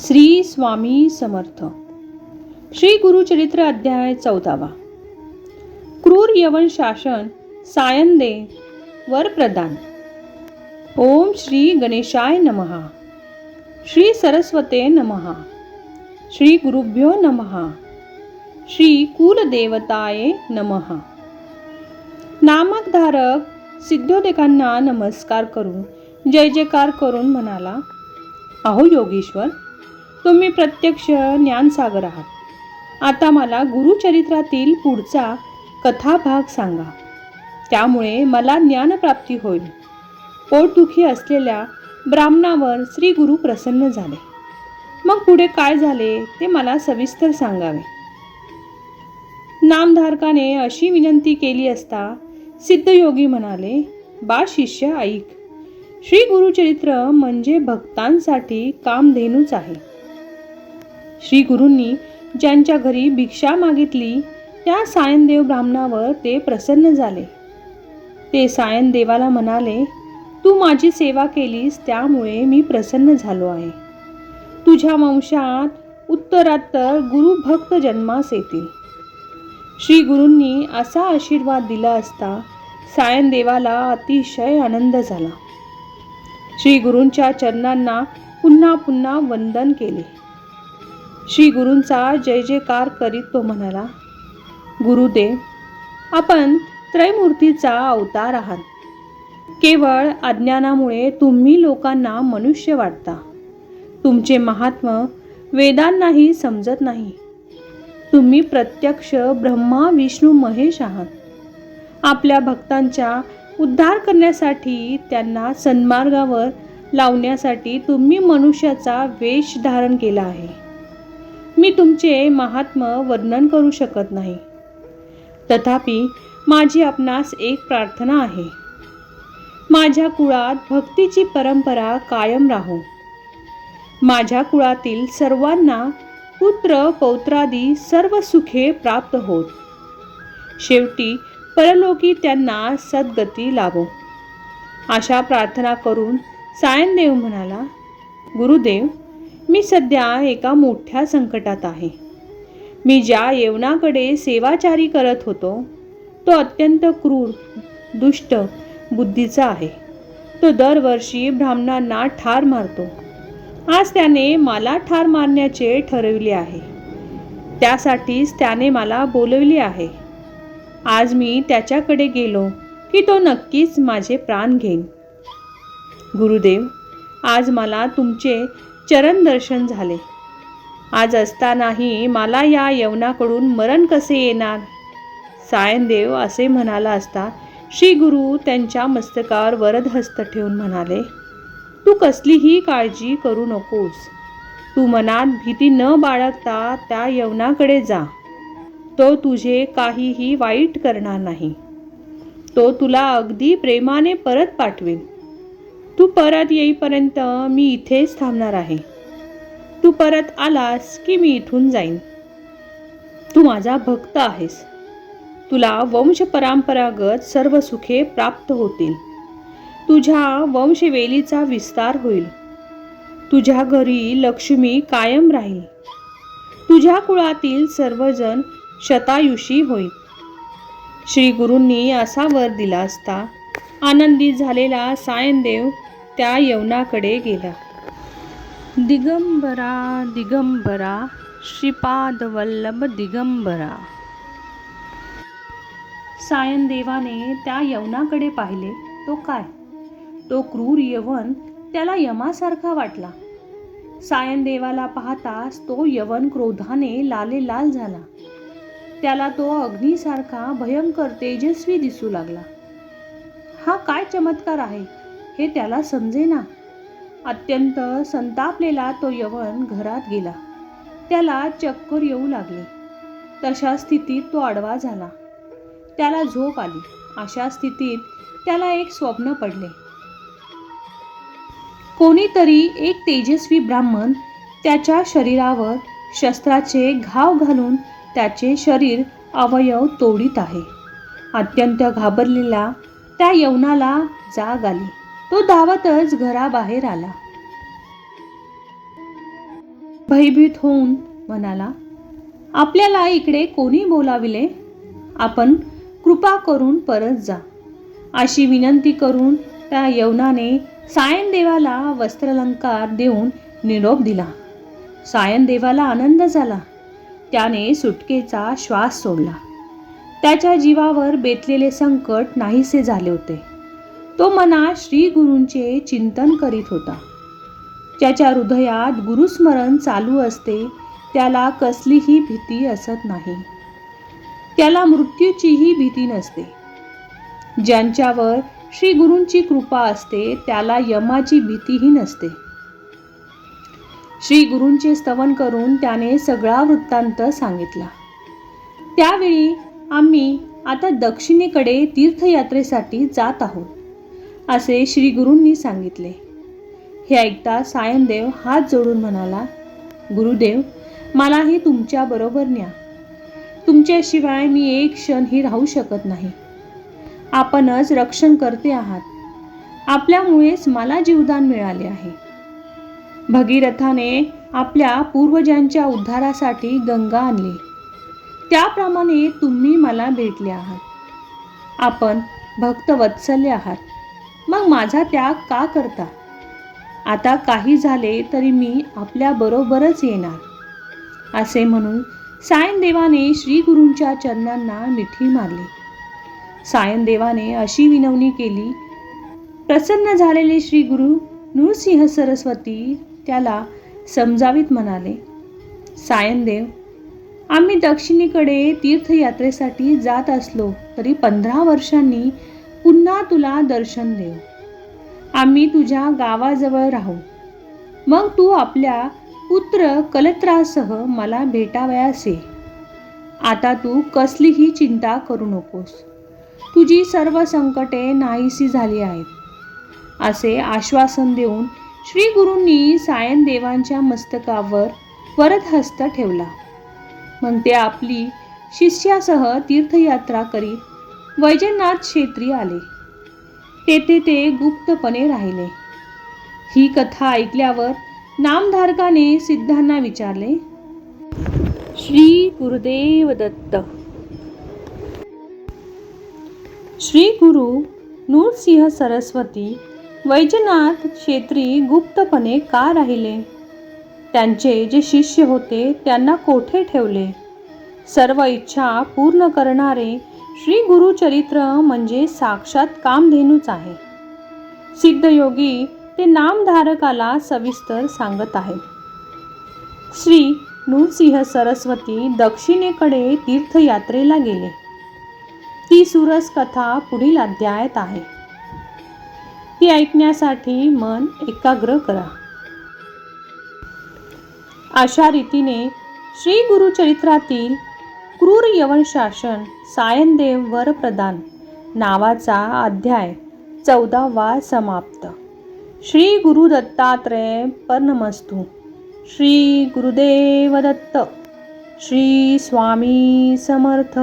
श्री स्वामी समर्थ. श्री गुरुचरित्र अध्याय चौदावा. क्रूर यवन शासन सायंदे वर प्रदान. ओम श्री गणेशाय नमहा. श्री सरस्वते नमहा. श्री गुरुभ्यो नमहा. श्री कुलदेवताये नमहा. नामकधारक सिद्धोदेकांना नमस्कार करून जय जयकार करून म्हणाला अहो योगेश्वर तुम्ही प्रत्यक्ष ज्ञानसागर आहात. आता मला गुरुचरित्रातील पुढचा कथाभाग सांगा. त्यामुळे मला ज्ञानप्राप्ती होईल. पोटदुखी असलेल्या ब्राह्मणावर श्री गुरु प्रसन्न झाले. मग पुढे काय झाले ते मला सविस्तर सांगावे. नामधारकाने अशी विनंती केली असता सिद्धयोगी म्हणाले बा शिष्य ऐक. श्री गुरुचरित्र म्हणजे भक्तांसाठी कामधेनूच आहे. श्री गुरूंनी ज्यांच्या घरी भिक्षा मागितली त्या सायनदेव ब्राह्मणावर ते प्रसन्न झाले. ते सायनदेवाला म्हणाले तू माझी सेवा केलीस त्यामुळे मी प्रसन्न झालो आहे. तुझ्या वंशात उत्तरात्तर गुरुभक्त जन्मास येतील. श्री गुरूंनी असा आशीर्वाद दिला असता सायनदेवाला अतिशय आनंद झाला. श्री गुरूंच्या चरणांना पुन्हा पुन्हा वंदन केले. श्री गुरूंचा जय जयकार करीत तो म्हणाला गुरुदेव आपण त्रयमूर्तीचा अवतार आहात. केवळ अज्ञानामुळे तुम्ही लोकांना मनुष्य वाटता. तुमचे महात्म वेदांनाही समजत नाही. तुम्ही प्रत्यक्ष ब्रह्मा विष्णू महेश आहात. आपल्या भक्तांच्या उद्धार करण्यासाठी त्यांना सन्मार्गावर लावण्यासाठी तुम्ही मनुष्याचा वेश धारण केला आहे. मी तुमचे महात्म वर्णन करू शकत नाही. तथापि माझी आपणास एक प्रार्थना आहे. माझ्या कुळात भक्तीची परंपरा कायम राहो. माझ्या कुळातील सर्वांना पुत्र पौत्रादी सर्व सुखे प्राप्त होत. शेवटी परलोकी त्यांना सद्गती लावो अशा प्रार्थना करून सायनदेव म्हणाला गुरुदेव मी सध्या एका मोठ्या संकटात आहे. मी ज्या येवनाकडे सेवाचारी करत होतो तो अत्यंत क्रूर दुष्ट बुद्धीचा आहे. तो दरवर्षी ब्राह्मणांना ठार मारतो. आज त्याने मला ठार मारण्याचे ठरविले आहे. त्यासाठीच त्याने मला बोलवले आहे. आज मी त्याच्याकडे गेलो की तो नक्कीच माझे प्राण घेईन. गुरुदेव आज मला तुमचे चरण दर्शन झाले. आज असतानाही मला या यवनाकडून मरण कसे येणार? सायनदेव असे म्हणाला असता श्री गुरु त्यांच्या मस्तकावर वरदहस्त ठेवून म्हणाले तू कसलीही काळजी करू नकोस. तू मनात भीती न बाळगता त्या यवनाकडे जा. तो तुझे काहीही वाईट करणार नाही. तो तुला अगदी प्रेमाने परत पाठवेल. तू परत येईपर्यंत मी इथेच थांबणार आहे. तू परत आलास की मी इथून जाईन. तू माझा भक्त आहेस. तुला वंशपरंपरागत सर्व सुखे प्राप्त होतील. तुझ्या वंशवेलीचा विस्तार होईल. तुझ्या घरी लक्ष्मी कायम राहील. तुझ्या कुळातील सर्वजण शतायुषी होईल. श्री गुरूंनी असा वर दिला असता आनंदित झालेला सायनदेव त्या यवनाकडे गेला. दिगंबरा दिगंबरा श्रीपाद वल्लभ दिगंबरा. सायनदेवाने त्या यवनाकडे पाहिले. तो काय? तो क्रूर यवन त्याला यमासारखा वाटला. सायनदेवाला पाहताच तो यवन क्रोधाने लाले लाल झाला. त्याला तो अग्नीसारखा भयंकर तेजस्वी दिसू लागला. हा काय चमत्कार आहे? हे त्याला समजेना. अत्यंत संतापलेला तो यवन घरात गेला. त्याला चक्कर येऊ लागले. तशा स्थितीत तो आडवा झाला. त्याला झोप आली. अशा स्थितीत त्याला एक स्वप्न पडले. कोणीतरी एक तेजस्वी ब्राह्मण त्याच्या शरीरावर शस्त्राचे घाव घालून त्याचे शरीर अवयव तोडीत आहे. अत्यंत घाबरलेला त्या यवनाला जाग आली. तो धावतच घराबाहेर आला. भयभीत होऊन म्हणाला आपल्याला इकडे कोणी बोलाविले? आपण कृपा करून परत जा. अशी विनंती करून त्या यवनाने सायनदेवाला वस्त्रलंकार देऊन निरोप दिला. सायनदेवाला आनंद झाला. त्याने सुटकेचा श्वास सोडला. त्याच्या जीवावर बेतलेले संकट नाहीसे झाले होते. तो मनात श्री गुरूंचे चिंतन करीत होता. ज्याच्या हृदयात गुरुस्मरण चालू असते त्याला कसलीही भीती असत नाही. त्याला मृत्यूचीही भीती नसते. ज्यांच्यावर श्री गुरूंची कृपा असते त्याला यमाची भीतीही नसते. श्री गुरूंचे स्तवन करून त्याने सगळा वृत्तांत सांगितला. त्यावेळी आम्ही आता दक्षिणेकडे तीर्थयात्रेसाठी जात आहोत असे श्री गुरूंनी सांगितले. हे ऐकता सायनदेव हात जोडून म्हणाला गुरुदेव मलाही तुमच्याबरोबर न्या. तुमच्याशिवाय मी एक क्षणही राहू शकत नाही. आपणच रक्षण करते आहात. आपल्यामुळेच मला जीवदान मिळाले आहे. भगीरथाने आपल्या पूर्वजांच्या उद्धारासाठी गंगा आणली. त्याप्रमाणे तुम्ही मला भेटले आहात. आपण भक्त वत्सल्य आहात. मग माझा त्याग का करता? आता काही झाले तरी मी आपल्याबरोबरच येणार. असे म्हणून सायनदेवाने श्रीगुरूंच्या चरणांना मिठी मारली. सायनदेवाने अशी विनवणी केली प्रसन्न झालेले श्री गुरु नृसिंह सरस्वती त्याला समजावीत म्हणाले. सायनदेव आम्ही दक्षिणेकडे तीर्थयात्रेसाठी जात असलो तरी पंधरा वर्षांनी पुन्हा तुला दर्शन देऊ. आम्ही तुझ्या गावाजवळ राहू. मग तू आपल्या पुत्र कलत्रासह मला भेटावयास ये आता तू कसलीही चिंता करू नकोस. तुझी सर्व संकटे नाहीशी झाली आहेत. असे आश्वासन देऊन श्री गुरूंनी सायनदेवांच्या मस्तकावर परत हस्त ठेवला. मग ते आपली शिष्यासह तीर्थयात्रा करीत वैजनाथ क्षेत्री आले. तेथे ते गुप्तपणे राहिले. ही कथा ऐकल्यावर नामधारकाने सिद्धांना विचारले श्री गुरुदेव दत्त श्री गुरु नूरसिंह सरस्वती वैजनाथ क्षेत्री गुप्तपणे का राहिले? त्यांचे जे शिष्य होते त्यांना कोठे ठेवले? सर्व इच्छा पूर्ण करणारे श्री गुरुचरित्र म्हणजे साक्षात कामधेनूच आहे. सिद्धयोगी ते नामधारकाला सविस्तर सांगत आहे श्री नृसिंह सरस्वती दक्षिणेकडे तीर्थयात्रेला गेले. ती सुरस कथा पुढील अध्यायात आहे. ती ऐकण्यासाठी मन एकाग्र करा. अशा रीतीने श्री गुरुचरित्रातील क्रूर यवन शासन सायनदेव वरप्रदान नावाचा अध्याय चौदावा समाप्त. श्री गुरु दत्तात्रय परनमस्तू. श्री गुरुदेव दत्त. श्री स्वामी समर्थ.